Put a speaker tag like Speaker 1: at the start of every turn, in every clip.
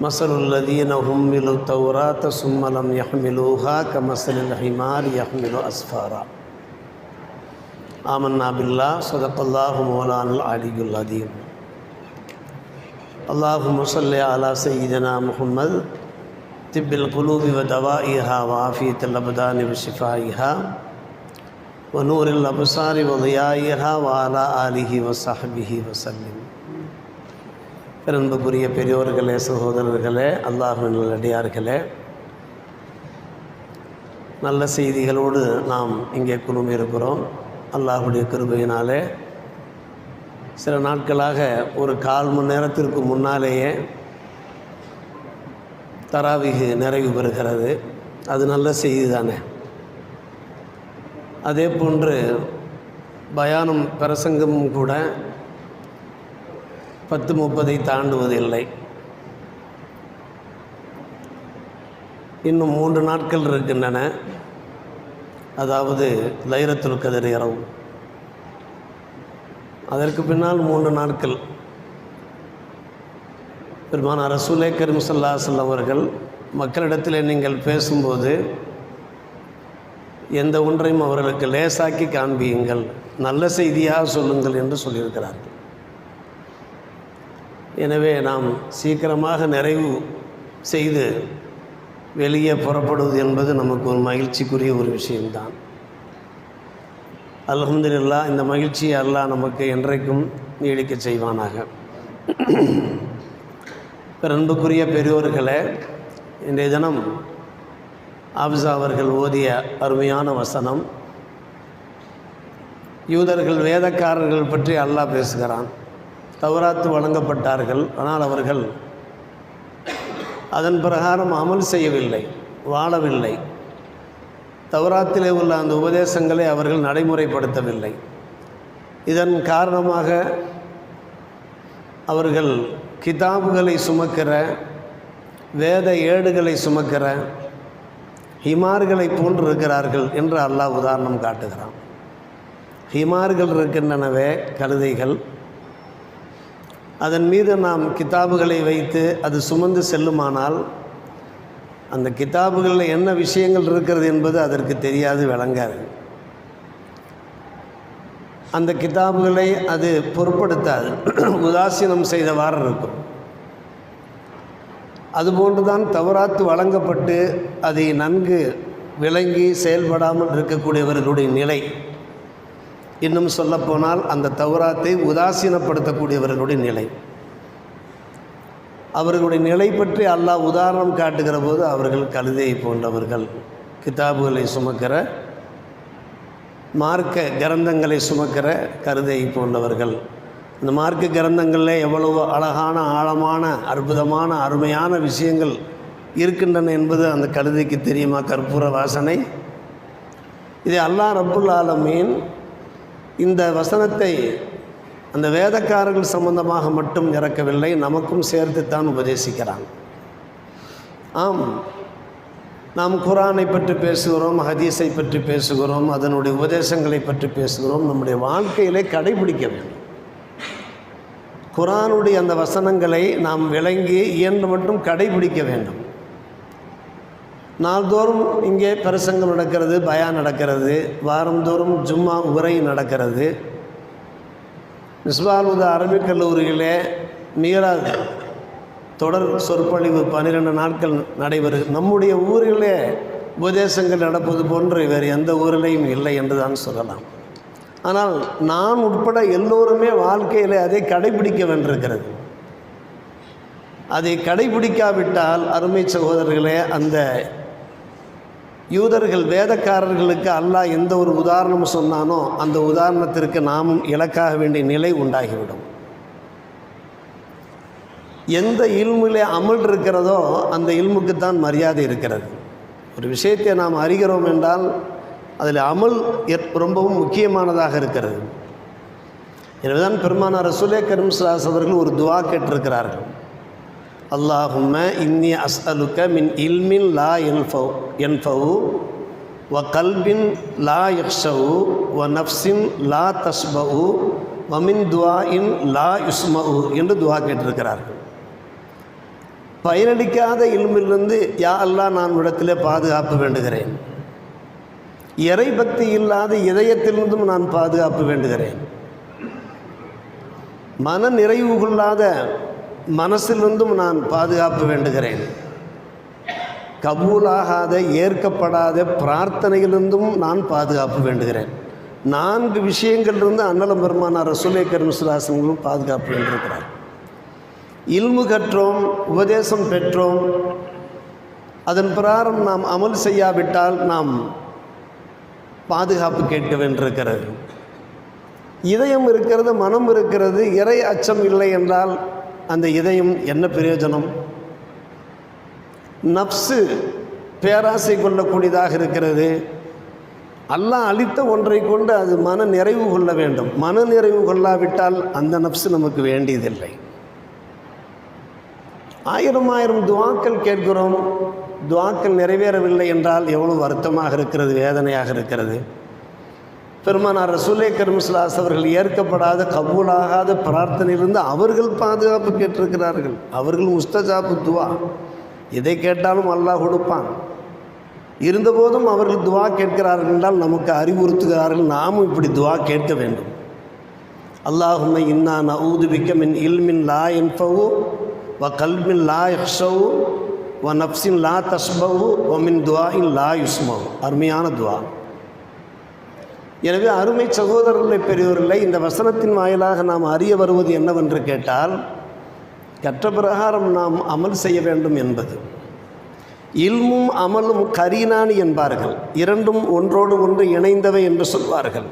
Speaker 1: مثل الذين حملوا التوراة ثم لم يحملوها كمثل الحمار يحمل أسفارا. آمنا بالله صدق الله مولانا العلي العظيم. اللهم صل على سيدنا محمد. طب القلوب ودوائها وعافية الأبدان وشفائها ونور الأبصار وضيائها وعلى آله وصحبه وسلم. பெருன்புக்குரிய பெரியோர்களே சகோதரர்களே அல்லாஹின் அடியார்களே நல்ல செய்திகளோடு நாம் இங்கே குழுமி இருக்கிறோம் அல்லாஹுடைய கிருபையினாலே சில நாட்களாக ஒரு கால் மணி நேரத்திற்கு முன்னாலேயே தராவிகு நிறைவு பெறுகிறது. அது நல்ல செய்தி தானே அதே போன்று பயானம் பிரசங்கமும் கூட பத்து முப்பதை தாண்டுவதில்லை. இன்னும் மூன்று நாட்கள் இருக்கின்றன. அதாவது லைரத்துல் கதிர் இரவு. அதற்கு பின்னால் மூன்று நாட்கள். பெருமான ரசூலே கரீம் சல்லாசல் அவர்கள் மக்களிடத்தில் நீங்கள் பேசும்போது எந்த ஒன்றையும் அவர்களுக்கு லேசாக்கி காண்பியுங்கள். நல்ல செய்தியாக சொல்லுங்கள் என்று சொல்லியிருக்கிறார்கள். எனவே நாம் சீக்கிரமாக நிறைவு செய்து வெளியே புறப்படுவது என்பது நமக்கு ஒரு மகிழ்ச்சிக்குரிய ஒரு விஷயம்தான். அலமதுல்லா இந்த மகிழ்ச்சியை அல்லாஹ் நமக்கு என்றைக்கும் நீடிக்க செய்வானாக. அன்புக்குரிய பெரியோர்களே இன்றைய தினம் ஆபிசா அவர்கள் ஓதிய அருமையான வசனம் யூதர்கள் வேதக்காரர்கள் பற்றி அல்லாஹ் பேசுகிறான். தவராத்து வழங்கப்பட்டார்கள். ஆனால் அவர்கள் அதன் பிரகாரம் அமல் செய்யவில்லை வாழவில்லை. தவராத்திலே உள்ள அந்த உபதேசங்களை அவர்கள் நடைமுறைப்படுத்தவில்லை. இதன் காரணமாக அவர்கள் கிதாபுகளை சுமக்கிற வேத ஏடுகளை சுமக்கிற ஹிமார்களை போன்று இருக்கிறார்கள் என்று அல்லாஹ் உதாரணம் காட்டுகிறான். ஹிமார்கள் இருக்கின்றனவே கழுதைகள் அதன் மீது நாம் கிதாபுகளை வைத்து அது சுமந்து செல்லுமானால் அந்த கிதாபுகளில் என்ன விஷயங்கள் இருக்கிறது என்பது அதற்கு தெரியாது விளங்காது. அந்த கிதாபுகளை அது பொருட்படுத்தாது. உதாசீனம் செய்தவாறு இருக்கும். அதுபோன்று தான் தவறாத்து வழங்கப்பட்டு அதை நன்கு விளங்கி செயல்படாமல் இருக்கக்கூடியவர்களுடைய நிலை. இன்னும் சொல்லப்போனால் அந்த தௌராத்தை உதாசீனப்படுத்தக்கூடியவர்களுடைய நிலை. அவர்களுடைய நிலை பற்றி அல்லாஹ் உதாரணம் காட்டுகிற போது அவர்கள் கழுதையை போன்றவர்கள் கிதாபுகளை சுமக்கிற மார்க்க கிரந்தங்களை சுமக்கிற கருதையை போன்றவர்கள். இந்த மார்க்க கிரந்தங்களில் எவ்வளவு அழகான ஆழமான அற்புதமான அருமையான விஷயங்கள் இருக்கின்றன என்பது அந்த கழுதைக்கு தெரியுமா? கற்பூர வாசனை. இதை அல்லாஹ் ரப்புல் ஆலமீன் இந்த வசனத்தை அந்த வேதக்காரர்கள் சம்பந்தமாக மட்டும் இறக்கவில்லை நமக்கும் சேர்த்துத்தான் உபதேசிக்கிறான் ஆம் நாம் குரானை பற்றி பேசுகிறோம் ஹதீஸை பற்றி பேசுகிறோம் அதனுடைய உபதேசங்களை பற்றி பேசுகிறோம் நம்முடைய வாழ்க்கையிலே கடைபிடிக்க வேண்டும். குரானுடைய அந்த வசனங்களை நாம் விளங்கி இயன்று மட்டும் கடைபிடிக்க வேண்டும். நாள்தோறும் இங்கே பிரசங்கம் நடக்கிறது பயா நடக்கிறது வாரந்தோறும் ஜும்மா உரை நடக்கிறது. மிஸ்பாலுத அரபிக் கல்லூரியிலே மீராத் தொடர் சொற்பொழிவு பன்னிரெண்டு நாட்கள் நடைபெறு நம்முடைய ஊரிலே உபதேசங்கள் நடப்பது போன்று வேறு எந்த ஊரிலையும் இல்லை என்று தான் சொல்லலாம். ஆனால் நான் உட்பட எல்லோருமே வாழ்க்கையில் அதை கடைபிடிக்க வேண்டியிருக்கிறது. அதை கடைபிடிக்காவிட்டால் அருமை சகோதரர்களே அந்த யூதர்கள் வேதக்காரர்களுக்கு அல்லாஹ் எந்த ஒரு உதாரணம் சொன்னானோ அந்த உதாரணத்திற்கு நாமும் இலக்காக வேண்டிய நிலை உண்டாகிவிடும். எந்த இல்மிலே அமல் இருக்கிறதோ அந்த இல்முக்குத்தான் மரியாதை இருக்கிறது. ஒரு விஷயத்தை நாம் அறிகிறோம் என்றால் அதில் அமல் ரொம்பவும் முக்கியமானதாக இருக்கிறது. எனவேதான் பெருமானார் ரசூலே கரீம்ஸ்லாஸ் அவர்கள் ஒரு துவா கேட்டிருக்கிறார்கள். அல்லாஹும்ம இன்னி அஸ்அலுக்க மின் இல்மின் லா என்ஃபவ் என்ஃபவு வ கல்பின் லா யக்ஷவு வ நஃப்சின் லா தஸ்பவு வமின் துவா இன் லா யுஸ்மவு என்று துவா கேட்டிருக்கிறார்கள். பயனளிக்காத இல்மிலிருந்து யா அல்லாஹ் நான் இடத்திலே பாதுகாப்பு வேண்டுகிறேன். இறை பக்தி இல்லாத இதயத்திலிருந்தும் நான் பாதுகாப்பு வேண்டுகிறேன். மன நிறைவு கொள்ளாத மனசிலிருந்தும் நான் பாதுகாப்பு வேண்டுகிறேன். கபூலாகாத ஏற்கப்படாத பிரார்த்தனையிலிருந்தும் நான் பாதுகாப்பு வேண்டுகிறேன். நான்கு விஷயங்கள்லிருந்து அன்னலம் பெருமானார் ரசூலே கருமசுலாசங்களும் பாதுகாப்பு வேண்டியிருக்கிறார். இல்மு கற்றோம் உபதேசம் பெற்றோம் அதன் பிரகாரம் நாம் அமல் செய்யாவிட்டால் நாம் பாதுகாப்பு கேட்க வேண்டியிருக்கிறது. இதயம் இருக்கிறது மனம் இருக்கிறது இறை அச்சம் இல்லை என்றால் அந்த இதயம் என்ன பிரயோஜனம்? நப்சு பேராசை கொள்ளக்கூடியதாக இருக்கிறது. அல்லாஹ் அளித்த ஒன்றை கொண்டு அது மன நிறைவு கொள்ள வேண்டும். மன நிறைவு கொள்ளாவிட்டால் அந்த நப்சு நமக்கு வேண்டியதில்லை. ஆயிரம் ஆயிரம் துவாக்கள் கேட்கிறோம். துவாக்கள் நிறைவேறவில்லை என்றால் எவ்வளவு வருத்தமாக இருக்கிறது வேதனையாக இருக்கிறது. பெருமானார் ரசூலே கருமிஸ்லாஸ் அவர்கள் ஏற்கப்படாத கபூலாகாத பிரார்த்தனையிலிருந்து அவர்கள் பாதுகாப்பு கேட்டிருக்கிறார்கள். அவர்கள் முஸ்தஜாபு துவா. எதை கேட்டாலும் அல்லாஹ் கொடுப்பான். இருந்தபோதும் அவர்கள் துவா கேட்கிறார்கள் என்றால் நமக்கு அறிவுறுத்துகிறார்கள். நாமும் இப்படி துவா கேட்க வேண்டும். அல்லாஹுமை இன்னா நவுது பிக்க மின் இல்மின் லா என்பவு வ கல்மின் லா யக்ஷவு வ நப்சின் லா தஸ்பவு வ மின் இன் லா யுஸ்மவு. அருமையான துவா. எனவே அருமை சகோதரர்களை பெரியவர்களை இந்த வசனத்தின் வாயிலாக நாம் அறிய வருவது என்னவென்று கேட்டால் கற்ற பிரகாரம் நாம் அமல் செய்ய வேண்டும் என்பது. இல்மும் அமலும் கரீனானி என்பார்கள். இரண்டும் ஒன்றோடு ஒன்று இணைந்தவை என்று சொல்வார்கள்.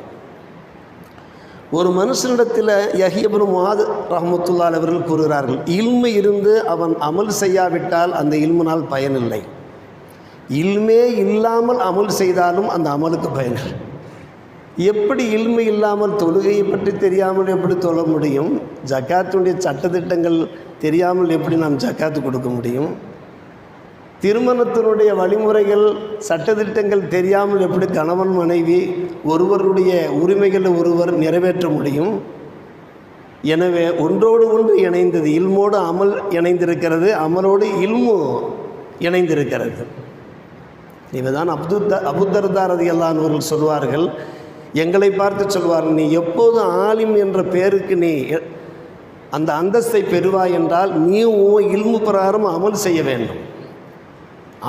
Speaker 1: ஒரு மனுஷனிடத்தில் யஹியபுன் மாது ரஹமத்துல்லால் அவர்கள் கூறுகிறார்கள் இல்மு இருந்து அவன் அமல் செய்யாவிட்டால் அந்த இல்முனால் பயனில்லை. இல்மே இல்லாமல் அமல் செய்தாலும் அந்த அமலுக்கு பயனில்லை. எப்படி இல்மை இல்லாமல் தொழுகையை பற்றி தெரியாமல் எப்படி தொழ முடியும்? ஜக்காத்துடைய சட்டத்திட்டங்கள் தெரியாமல் எப்படி நாம் ஜக்காத்து கொடுக்க முடியும்? திருமணத்தினுடைய வழிமுறைகள் சட்டத்திட்டங்கள் தெரியாமல் எப்படி கணவன் மனைவி ஒருவருடைய உரிமைகளை ஒருவர் நிறைவேற்ற முடியும்? எனவே ஒன்றோடு ஒன்று இணைந்தது இல்மோடு அமல் இணைந்திருக்கிறது அமலோடு இல்மு இணைந்திருக்கிறது. இவதான் அப்துத்த அபுத்தர்தாரதி அவர்கள் சொல்வார்கள் எங்களை பார்த்து சொல்வார் நீ எப்போது ஆலிம் என்ற பெயருக்கு நீ அந்த அந்தஸ்தை பெறுவாய் என்றால் நீ உன் இல்மு பிரகாரம் அமல் செய்ய வேண்டும்.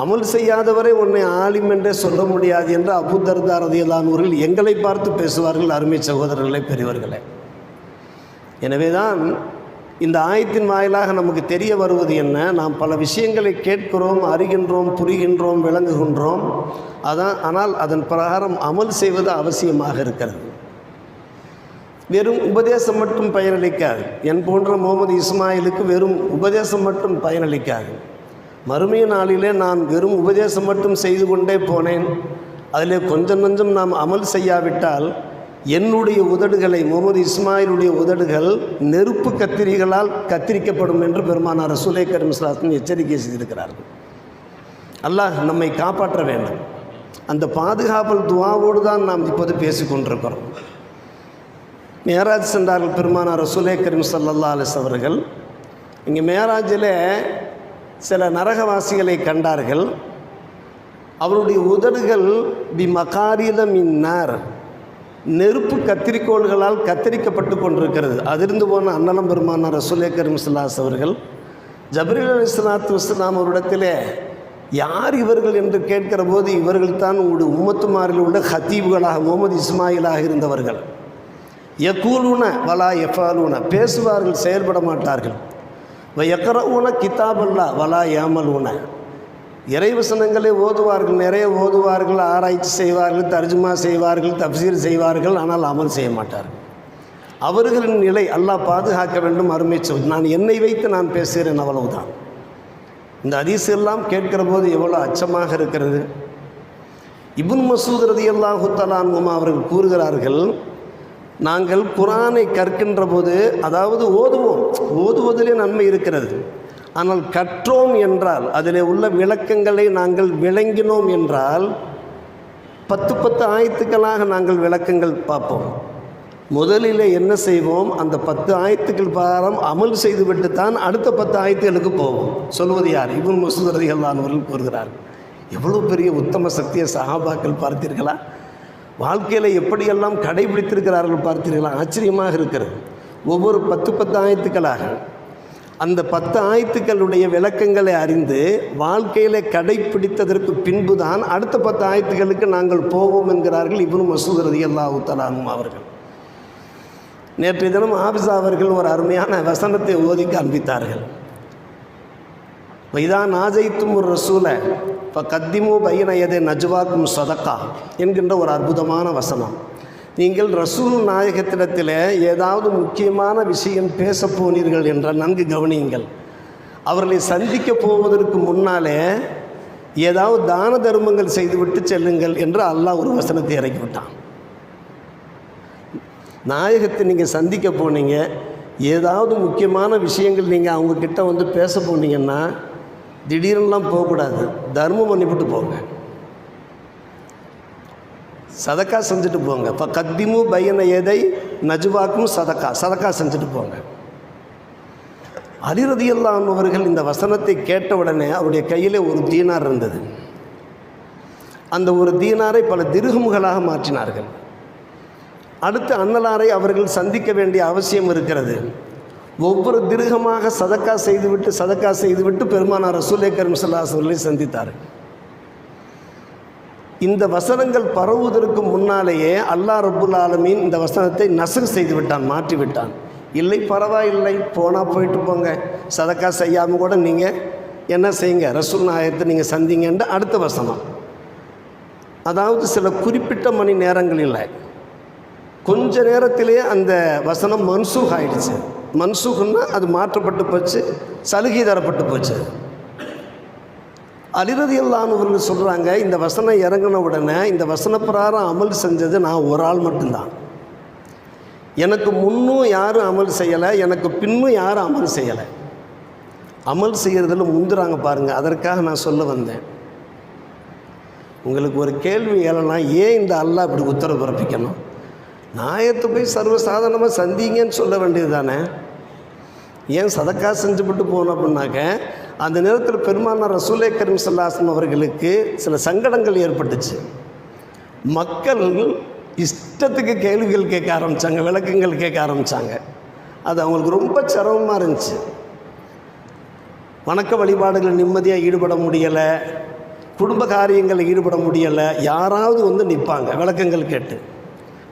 Speaker 1: அமல் செய்யாதவரை உன்னை ஆலிம் என்றே சொல்ல முடியாது என்று அபுத்தர்தாரதியலானவர்கள் எங்களை பார்த்து பேசுவார்கள் அருமை சகோதரர்களை பெரியவர்களே. எனவேதான் இந்த ஆயத்தின் வாயிலாக நமக்கு தெரிய வருவது என்ன? நாம் பல விஷயங்களை கேட்கிறோம் அறிகின்றோம் புரிகின்றோம் விளங்குகின்றோம். அதான் ஆனால் அதன் பிரகாரம் அமல் செய்வது அவசியமாக இருக்கிறது. வெறும் உபதேசம் மட்டும் பயனளிக்காது. என் போன்ற முகமது இஸ்மாயிலுக்கு வெறும் உபதேசம் மட்டும் பயனளிக்காது. மறுமைய நாளிலே நான் வெறும் உபதேசம் மட்டும் செய்து கொண்டே போனேன். அதில் கொஞ்சம் கொஞ்சம் நாம் அமல் செய்யாவிட்டால் என்னுடைய உதடுகளை முகமது இஸ்மாயிலுடைய உதடுகள் நெருப்பு கத்திரிகளால் கத்திரிக்கப்படும் என்று பெருமானார் ரசூலை கரிம்ஸ்லாசன் எச்சரிக்கை செய்திருக்கிறார்கள். அல்லாஹ் நம்மை காப்பாற்ற வேண்டும். அந்த பாதுகாவல் துவாவோடு தான் நாம் இப்போது பேசிக்கொண்டிருக்கிறோம் மேராஜ் சென்றார்கள் பெருமானார் ரசூலே கரீம் சல்லல்லா அலிஸ் அவர்கள். இங்கே மேராஜில் சில நரகவாசிகளை கண்டார்கள். அவருடைய உதடுகள் பி மகாரிதம் இன்னார் நெருப்பு கத்திரிக்கோள்களால் கத்தரிக்கப்பட்டு கொண்டிருக்கிறது. அதிர்ந்து போன அன்னலம் பெருமானார் ரசூலே கரீம் சல்லாஸ் அவர்கள் ஜபரில் அலி இஸ்லாத்து வஸ்லாம் அவரிடத்திலே யார் இவர்கள்? என்று கேட்கிற போது இவர்கள் தான் உங்களுடைய உம்மத்துமாரில் உள்ள ஹத்தீபுகளாக முகமது இஸ்மாயிலாக இருந்தவர்கள். எக்கூலூன வலா எஃபாலூன பேசுவார்கள் செயல்பட மாட்டார்கள். எக்கரவுன கிதாபல்லா வலா ஏமல் உன இறைவசனங்களை ஓதுவார்கள் நிறைய ஓதுவார்கள் ஆராய்ச்சி செய்வார்கள் தர்ஜுமா செய்வார்கள் தப்சீர் செய்வார்கள் ஆனால் அமல் செய்ய மாட்டார்கள் அவர்களின் நிலை அல்லாஹ் பாதுகாக்க வேண்டும் அருமை சொல். நான் என்னை வைத்து நான் பேசுகிறேன் அவ்வளவுதான். இந்த அதிசு எல்லாம் கேட்கிற போது எவ்வளோ அச்சமாக இருக்கிறது. இபுன் மசூத் ரதி அல்லாஹு அவர்கள் கூறுகிறார்கள் நாங்கள் குரானை கற்கின்ற போது அதாவது ஓதுவோம் ஓதுவதிலே நன்மை இருக்கிறது. ஆனால் கற்றோம் என்றால் அதில் உள்ள விளக்கங்களை நாங்கள் விளங்கினோம் என்றால் பத்து பத்து ஆயத்துக்களாக நாங்கள் விளக்கங்கள் பார்ப்போம். முதலில் என்ன செய்வோம்? அந்த பத்து ஆயத்துக்கள் பாரம் அமல் செய்துவிட்டு தான் அடுத்த பத்து ஆயத்துகளுக்கு போவோம். சொல்வது யார்? இவன் மசூத் அவர்கள் கூறுகிறார். எவ்வளோ பெரிய உத்தம சக்திய சஹாபாக்கள் பார்த்தீர்களா? வாழ்க்கையில் எப்படியெல்லாம் கடைபிடித்திருக்கிறார்கள் பார்த்தீர்களா? ஆச்சரியமாக இருக்கிறது. ஒவ்வொரு பத்து பத்து ஆயத்துக்களாக அந்த பத்து ஆயத்துக்களுடைய விளக்கங்களை அறிந்து வாழ்க்கையில் கடைப்பிடித்ததற்கு பின்புதான் அடுத்த பத்து ஆயத்துக்களுக்கு நாங்கள் போவோம் என்கிறார்கள் இவரும் மசூத் ரதி அல்லாஹு தலானும் அவர்கள். நேற்றைய தினம் ஆபிசா அவர்கள் ஒரு அருமையான வசனத்தை ஓதி காண்பித்தார்கள். வைதா நாஜைத்தும் ஒரு ரசூல இப்போ கத்திமு பையனையதே நஜ்வாக்கும் சதக்கா என்கின்ற ஒரு அற்புதமான வசனம். நீங்கள் ரசூல் நாயகத்திடத்தில் ஏதாவது முக்கியமான விஷயம் பேச போனீர்கள் என்ற நன்கு கவனியுங்கள். அவர்களை சந்திக்க போவதற்கு முன்னாலே ஏதாவது தான தர்மங்கள் செய்துவிட்டு செல்லுங்கள் என்று அல்லாஹ் ஒரு வசனத்தை இறக்கிவிட்டான். நாயகத்தை நீங்கள் சந்திக்க போனீங்க ஏதாவது முக்கியமான விஷயங்கள் நீங்கள் அவங்கக்கிட்ட வந்து பேச போனீங்கன்னா திடீர்னுலாம் போகக்கூடாது. தர்மம் பண்ணிவிட்டு போங்க. சதக்கா செஞ்சுட்டு போங்க. இப்போ கத்திமு பையன எதை? நஜுவாக்கும் சதக்கா. சதக்கா செஞ்சுட்டு போங்க. அலிரதியல்லானவர்கள் இந்த வசனத்தை கேட்ட உடனே அவருடைய கையில் ஒரு தீனார் இருந்தது. அந்த ஒரு தீனாரை பல திருகுமுகளாக மாற்றினார்கள். அடுத்து அன்னலாரை அவர்கள் சந்திக்க வேண்டிய அவசியம் இருக்கிறது. ஒவ்வொரு திருகமாக சதக்கா செய்துவிட்டு சதக்கா செய்துவிட்டு பெருமானார் ரசூலே கரும் சல்லாஸ் அவர்களை சந்தித்தார்கள். இந்த வசனங்கள் பரவுவதற்கு முன்னாலேயே அல்லாஹ் ரபுல் ஆலமீன் இந்த வசனத்தை நசுகு செய்து விட்டான் மாற்றி விட்டான். இல்லை பரவாயில்லை போனால் போயிட்டு போங்க. சதக்கா செய்யாமல் கூட நீங்கள் என்ன செய்யுங்க? ரசூல் நாயத்தை நீங்கள் சந்திங்கன்ற அடுத்த வசனம். அதாவது சில குறிப்பிட்ட மணி நேரங்களில் கொஞ்ச நேரத்திலே அந்த வசனம் மன்சூக் ஆயிடுச்சு. மன்சூக்னால் அது மாற்றப்பட்டு போச்சு சலுகை தரப்பட்டு போச்சு. அலிரதி அல்லானவர்கள் சொல்கிறாங்க இந்த வசனம் இறங்கின உடனே இந்த வசன பிரகாரம் அமல் செஞ்சது நான் ஒரு ஆள் மட்டும்தான். எனக்கு முன்னும் யாரும் அமல் செய்யலை எனக்கு பின்னும் யாரும் அமல் செய்யலை. அமல் செய்கிறதுல முந்துறாங்க பாருங்கள் அதற்காக நான் சொல்ல வந்தேன். உங்களுக்கு ஒரு கேள்வி ஏழனா ஏன் இந்த அல்லாஹ் இப்படி உத்தரவு பிறப்பிக்கணும்? நாயத்தை போய் சர்வசாதாரணமாக சந்திங்கன்னு சொல்ல வேண்டியது தானே ஏன் சதக்கா செஞ்சுப்பட்டு போனோம் அப்படின்னாக்க அந்த நேரத்தில் பெருமானார் ரசூலே கரீம் சல்லாஸ்லம் அவர்களுக்கு சில சங்கடங்கள் ஏற்பட்டுச்சு. மக்கள் இஷ்டத்துக்கு கேள்விகள் கேட்க ஆரம்பித்தாங்க விளக்கங்கள் கேட்க ஆரம்பித்தாங்க அது அவங்களுக்கு ரொம்ப சிரமமாக இருந்துச்சு. வணக்க வழிபாடுகளில் நிம்மதியாக ஈடுபட முடியலை குடும்ப காரியங்களில் ஈடுபட முடியலை யாராவது வந்து நிற்பாங்க விளக்கங்கள் கேட்டு.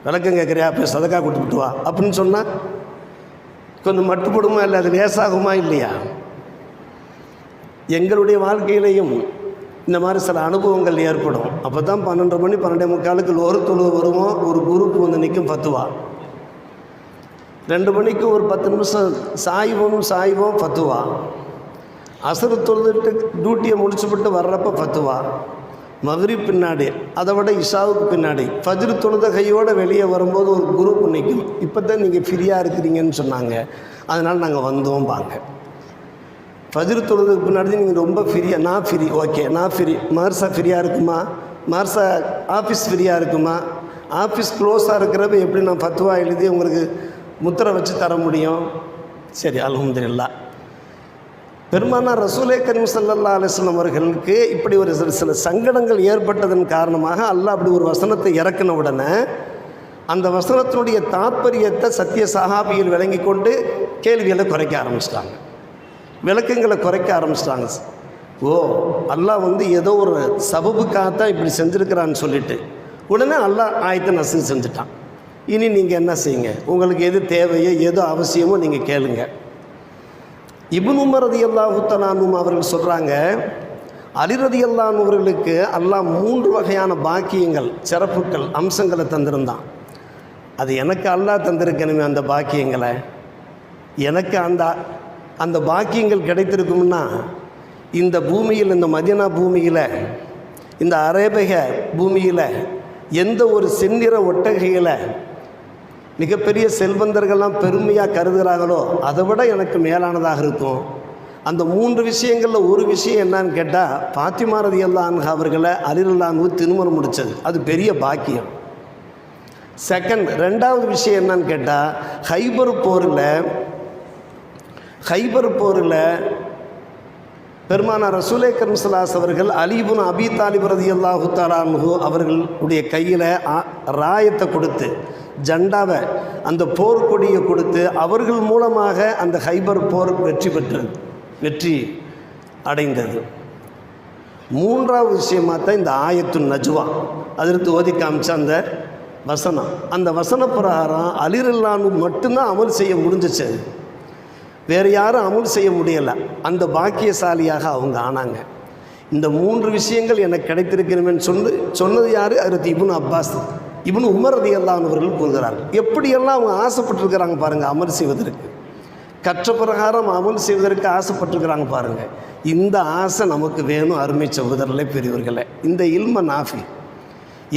Speaker 1: விளக்கம் கேட்குறியா? போய் சதக்கா கொடுத்துட்டு வா. அப்படின்னு சொன்னால் கொஞ்சம் மட்டுப்படுமா இல்லை அது லேசாகுமா இல்லையா? எங்களுடைய வாழ்க்கையிலையும் இந்த மாதிரி சில அனுபவங்கள் ஏற்படும். அப்போ தான் பன்னெண்டு மணி பன்னெண்டே முக்காலுக்கு ஒரு தொழு வருவோம் ஒரு குரூப் வந்து நிற்கும் பத்துவா ரெண்டு மணிக்கு ஒரு பத்து நிமிஷம் சாய்வோம் சாய்வோம் பத்துவா அசரு தொழுதுட்டு டியூட்டியை முடிச்சுப்பட்டு வர்றப்ப பத்துவா மதுரி பின்னாடி அதை விட இஷாவுக்கு பின்னாடி ஃபஜ்ரு தொழுத கையோடு வெளியே வரும்போது ஒரு குரூப் நிற்கும் இப்போ தான் நீங்கள் ஃப்ரீயாக இருக்கிறீங்கன்னு சொன்னாங்க. அதனால் நாங்கள் வந்தோம் பாங்க ஃபஜ்ரு தொழுதுக்கு பின்னாடி நீங்கள் ரொம்ப ஃப்ரீயாக நான் ஃப்ரீ ஓகே நான் ஃப்ரீ மார்சா ஃப்ரீயாக இருக்குமா? மார்சா ஆஃபீஸ் ஃப்ரீயாக இருக்குமா? ஆஃபீஸ் க்ளோஸாக இருக்கிறப்ப எப்படி நான் பத்துவா எழுதி உங்களுக்கு முத்திரை வச்சு தர முடியும்? சரி அலமதுல்லா பெருமானா ரசூலே கரீம் சல்லல்லா அலிஸ்லாம் அவர்களுக்கு இப்படி ஒரு சில சில சங்கடங்கள் ஏற்பட்டதன் காரணமாக அல்லாஹ் அப்படி ஒரு வசனத்தை இறக்கின உடனே அந்த வசனத்தினுடைய தாற்பயத்தை சத்திய சகாபியில் விளங்கி கொண்டு கேள்விகளை குறைக்க ஆரம்பிச்சிட்டாங்க. விளக்கங்களை குறைக்க ஆரம்பிச்சிட்டாங்க. ஓ அல்லாஹ் வந்து ஏதோ ஒரு சபபுக்காகத்தான் இப்படி செஞ்சுருக்கிறான்னு சொல்லிட்டு உடனே அல்லாஹ் ஆயத்தை நசு செஞ்சுட்டான். இனி நீங்கள் என்ன செய்யுங்க? உங்களுக்கு எது தேவையோ எது அவசியமோ நீங்கள் கேளுங்க. இபுன் உமரதி அல்லாஹுத்தலானும் அவர்கள் சொல்கிறாங்க அலிரதி அவர்களுக்கு அல்லாஹ் மூன்று வகையான பாக்கியங்கள் சிறப்புகள் அம்சங்களை தந்திருந்தான். அது எனக்கு அல்லாஹ் தந்திருக்கணுமே அந்த பாக்கியங்களை. எனக்கு அந்த அந்த பாக்கியங்கள் கிடைத்திருக்கும்னா இந்த பூமியில் இந்த மதினா பூமியில் இந்த அரேபிக பூமியில் எந்த ஒரு செந்நிற ஒட்டகையில் மிகப்பெரிய செல்வந்தர்கள்லாம் பெருமையாக கருதுகிறாங்களோ அதை விட எனக்கு மேலானதாக இருக்கும். அந்த மூன்று விஷயங்களில் ஒரு விஷயம் என்னன்னு கேட்டால் பாத்திமாரதி அல்லான் அவர்களை அலிரல்லானு திருமணம் முடித்தது அது பெரிய பாக்கியம். செகண்ட் ரெண்டாவது விஷயம் என்னன்னு கேட்டால் ஹைபர் போரில் ஹைபர் போரில் பெருமானார் ரசூலே கர்மசலாஸ் அவர்கள் அலிபுன் அபி தாலிப் ரதி அல்லாஹு தாலான்ஹு அவர்களுடைய கையில் ராயத்தை கொடுத்து ஜண்டாவை அந்த போர்க்கொடியை கொடுத்து அவர்கள் மூலமாக அந்த ஹைபர் போர் வெற்றி பெற்றது வெற்றி அடைந்தது. மூன்றாவது விஷயமாக தான் இந்த ஆயத்து நஜ்வா. அதிர்த்து ஓதி காமிச்ச அந்த வசனம். அந்த வசன பிரகாரம் அலிரல்லானு மட்டும்தான் அமல் செய்ய முடிஞ்சிச்சு. அது. வேறு யாரும் அமல் செய்ய முடியலை. அந்த பாக்கியசாலியாக அவங்க ஆனாங்க. இந்த மூன்று விஷயங்கள் எனக்கு கிடைத்திருக்கிறவன் சொன்னது சொன்னது யார்? அதற்கு இபுன் அப்பாஸ். இப்னு உமர் ரதி கூறுகிறார்கள் எப்படியெல்லாம் அவங்க ஆசைப்பட்டிருக்கிறாங்க பாருங்கள் அமல் செய்வதற்கு. கற்ற பிரகாரம் அமல் செய்வதற்கு ஆசைப்பட்டிருக்கிறாங்க பாருங்கள் இந்த ஆசை நமக்கு வேணும் அருமை சகோதரர்களே பெரியவர்களே. இந்த இல்ம நாஃபி.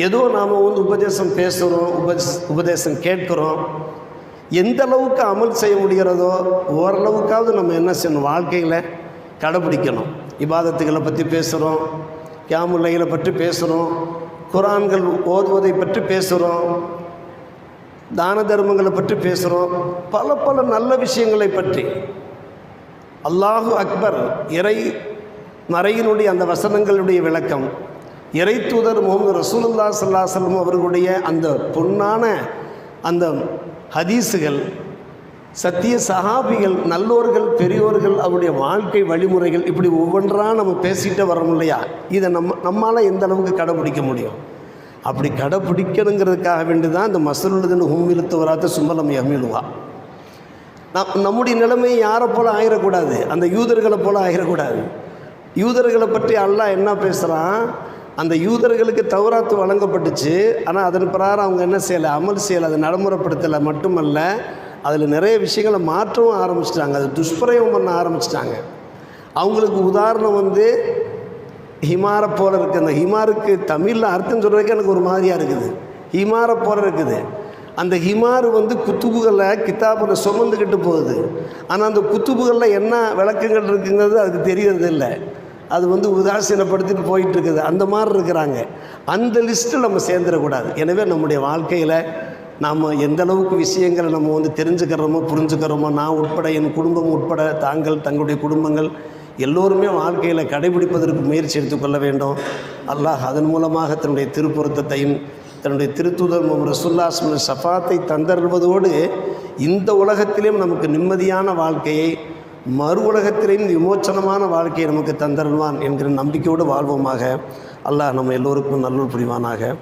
Speaker 1: ஏதோ நாம் வந்து உபதேசம் பேசுகிறோம் உபதேசம் கேட்குறோம் எந்த அளவுக்கு அமல் செய்ய முடிகிறதோ ஓரளவுக்காவது நம்ம என்ன செய்யணும்? வாழ்க்கையில் கடைபிடிக்கணும். இபாதத்துகளை பற்றி பேசுகிறோம் கியாமுல்லைகளை பற்றி பேசுகிறோம் குரான்கள் ஓதுவதை பற்றி பேசுகிறோம் தான தர்மங்களை பற்றி பேசுகிறோம் பல பல நல்ல விஷயங்களை பற்றி. அல்லாஹு அக்பர் இறை மறையினுடைய அந்த வசனங்களுடைய விளக்கம் இறை தூதர் முகமது ரசூலுல்லா சல்லாஹம் அவர்களுடைய அந்த பொன்னான அந்த ஹதீஸுகள் சத்திய சகாபிகள் நல்லோர்கள் பெரியோர்கள் அவருடைய வாழ்க்கை வழிமுறைகள் இப்படி ஒவ்வொன்றா நம்ம பேசிகிட்டே வரோம் இல்லையா? இதை நம்ம நம்மளால் எந்த அளவுக்கு கடைபிடிக்க முடியும்? அப்படி கடைப்பிடிக்கணுங்கிறதுக்காக வேண்டி தான் இந்த மசலுள்ளதுன்னு ஹும்மிழுத்து வராத சும்பலம் எம்மிழுவா நம் நம்முடைய நிலைமை யாரை போல் ஆயிடக்கூடாது அந்த யூதர்களை போல் ஆயிடக்கூடாது யூதர்களை பற்றி அல்லாஹ் என்ன பேசுகிறான் அந்த யூதர்களுக்கு தௌராத்து வழங்கப்பட்டுச்சு. ஆனால் அதன் பிரகாரம் அவங்க என்ன செய்யலை? அமல் செய்யலை. அதை நடைமுறைப்படுத்தலை மட்டுமல்ல அதில் நிறைய விஷயங்களை மாற்றவும் ஆரம்பிச்சிட்டாங்க. அது துஷ்பிரயோகம் பண்ண ஆரம்பிச்சிட்டாங்க. அவங்களுக்கு உதாரணம் வந்து ஹிமாரை போல இருக்குது அந்த ஹிமாருக்கு தமிழில் அர்த்தம் சொல்கிறதுக்கு எனக்கு ஒரு மாதிரியாக இருக்குது. ஹிமாரை போல இருக்குது. அந்த ஹிமாரு வந்து குத்துபுகளை கித்தாபில் சுமந்துக்கிட்டு போகுது. ஆனால் அந்த குத்துபுகளில் என்ன விளக்கங்கள் இருக்குங்கிறது அதுக்கு தெரியறது இல்லை அது வந்து உதாசீனப்படுத்திட்டு போயிட்டு இருக்குது அந்த மாதிரி இருக்கிறாங்க. அந்த லிஸ்ட்டில் நம்ம சேர்ந்துடக்கூடாது. எனவே நம்முடைய வாழ்க்கையில் நாம் எந்த அளவுக்கு விஷயங்களை நம்ம வந்து தெரிஞ்சுக்கிறோமோ புரிஞ்சுக்கிறோமோ நான் உட்பட என் குடும்பம் உட்பட தாங்கள் தங்களுடைய குடும்பங்கள் எல்லோருமே வாழ்க்கையில் கடைபிடிப்பதற்கு முயற்சி எடுத்துக்கொள்ள வேண்டும். அல்லாஹ் அதன் மூலமாக தன்னுடைய திருப்பொருத்தத்தையும் தன்னுடைய திருத்துதர் ரசுல்லாஸ்மின் சஃபாத்தை தந்தருள்வதோடு இந்த உலகத்திலும் நமக்கு நிம்மதியான வாழ்க்கையை மறு உலகத்திலேயும் விமோச்சனமான வாழ்க்கையை நமக்கு தந்தருள்வான் என்கிற நம்பிக்கையோடு வாழ்வோமாக. அல்லாஹ் நம்ம எல்லோருக்கும் நல்லூர் புரிவானாக.